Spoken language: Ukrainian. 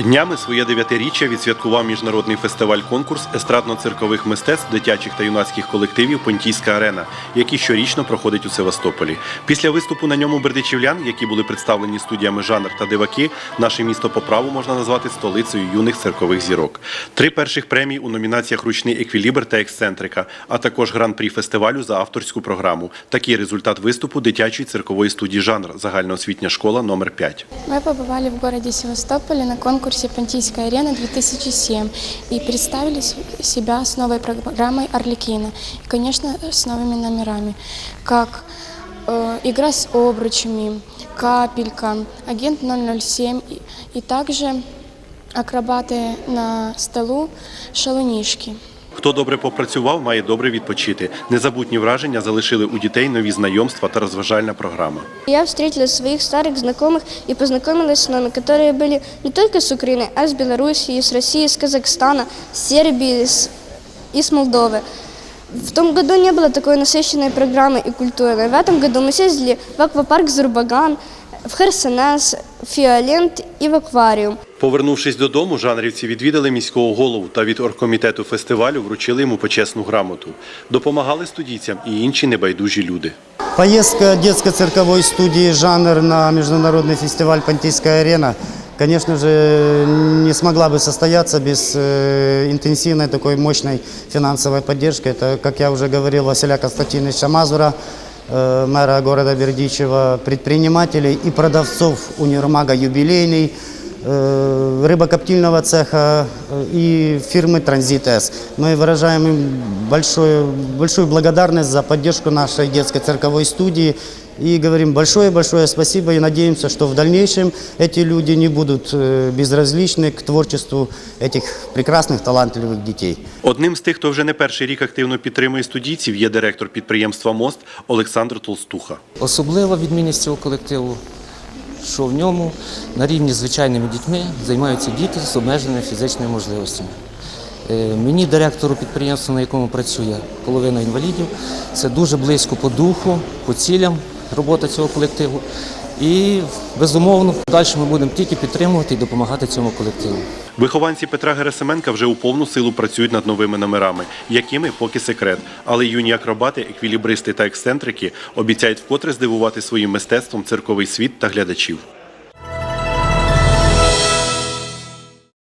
Днями своє дев'ятиріччя відсвяткував міжнародний фестиваль-конкурс естрадно-циркових мистецтв дитячих та юнацьких колективів Понтійська арена, який щорічно проходить у Севастополі. Після виступу на ньому бердичівлян, які були представлені студіями жанр та диваки, наше місто по праву можна назвати столицею юних циркових зірок. Три перших премії у номінаціях Ручний еквілібр та ексцентрика, а також гран-прі фестивалю за авторську програму. Такий результат виступу дитячої циркової студії жанр загальноосвітня школа номер 5 Мы побывали в городе Севастополе на конкурсе «Понтийская арена-2007» и представили с- себя с новой программой «Орликина». И, конечно, с новыми номерами, как э, «Игра с обручами», «Капелька», «Агент 007» и, и также акробаты на столу «Шалунишки». Хто добре попрацював, має добре відпочити. Незабутні враження залишили у дітей нові знайомства та розважальна програма. Я встретила своих старых знакомых и познакомилась с новыми, которые были не только с Украины, а с Белоруссии, с России, с Казахстана, с Сербии с- и с Молдовы. В том году не было такой насыщенной программы и культуры. В этом году мы съездили в аквапарк Зурбаган, в Херсонес, в Фиолент и в аквариум. Повернувшись додому, жанрівці відвідали міського голову та від оргкомітету фестивалю вручили йому почесну грамоту. Допомагали студійцям і інші небайдужі люди. Поездка детско-цирковой студии «Жанр» на международный фестиваль «Понтийская арена», конечно же, не смогла бы состояться без э, интенсивной такой мощной финансовой поддержки. Это, как я уже говорил, Василя Константиновича Мазура, э, мэра города Бердичева, предпринимателей и продавцов универмага «Юбилейный», э, рыбокоптильного цеха э, и фирмы «Транзит С». Мы выражаем им большую, большую благодарность за поддержку нашей детской цирковой студии и говорим большое-большое спасибо и надеемся, что в дальнейшем эти люди не будут э, безразличны к творчеству этих прекрасных, талантливых детей. Одним з тих, хто вже не перший рік активно підтримує студійців, є директор підприємства Мост Олександр Толстуха. Особлива відмінність цього колективу, що в ньому на рівні з звичайними дітьми займаються діти з обмеженими фізичними можливостями. Е, Мені, директору підприємства, на якому працює половина інвалідів, це дуже близько по духу, по цілям робота цього колективу. І безумовно, далі ми будемо тільки підтримувати і допомагати цьому колективу. Вихованці Петра Герасименка вже у повну силу працюють над новими номерами, якими поки секрет. Але юні акробати, еквілібристи та ексцентрики обіцяють вкотре здивувати своїм мистецтвом цирковий світ та глядачів.